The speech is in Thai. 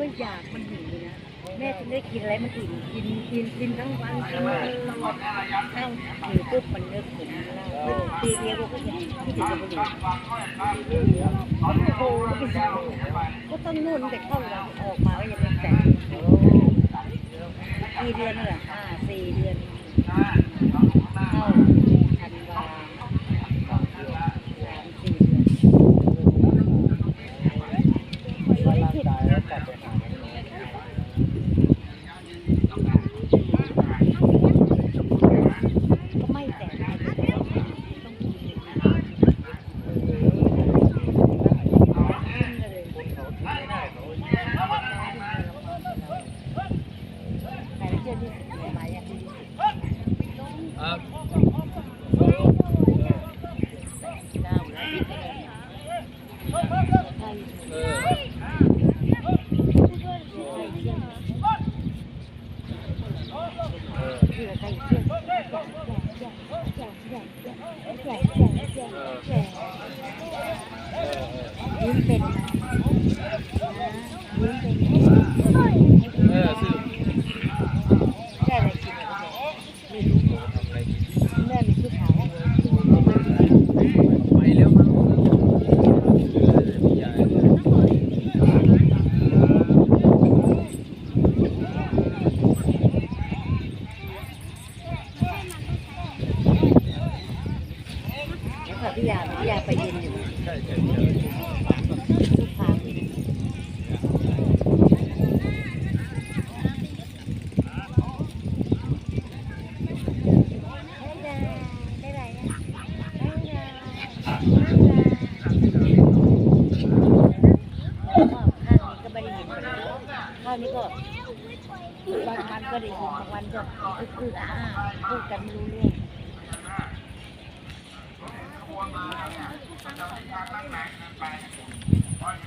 ก็อยากมันหิวเลยนะแม่จะได้กินอะไรมันอิ่มกินกินกินทั้งวันกินตลอดข้าวหิวปุ๊บมันเลิกผมแล้วตีเดียวก็ยังที่ถึงจะบุหรี่โอ้โหก็ต้องนุ่นแต่เข้าเราออกมาก็ยังไม่แต่งกี่เดือนนี่แหละห้าสี่เดือนเข้าธันวาสามสี่เดือน ว่าร่างกายแล้วกลับไปหา ก็ไม่แต่งต้องกินแต่เชื่อที่มาอย่างนี้ ครับ น้ำแล้วใช่ เออ เชื่อใครเชื่อยิ้มเป็นนะยิ้มเป็น เออซื้อ ได้อะไรกินไม่รู้ ทำอะไรกิน แม่มีผู้ชาย ไปแล้วมั้งยาย แล้ว ค่ะพี่ยาพี่ยาไปเย็นอยู่ใช่ใช่ทุกครั้งข้าวนี้ก็ไม่ได้ยินข้าวนี้ก็บางวันก็ได้ยินบางวันก็คืออ่าพูดกันไม่รู้เรื่อง quân ta đang nặng lên bàn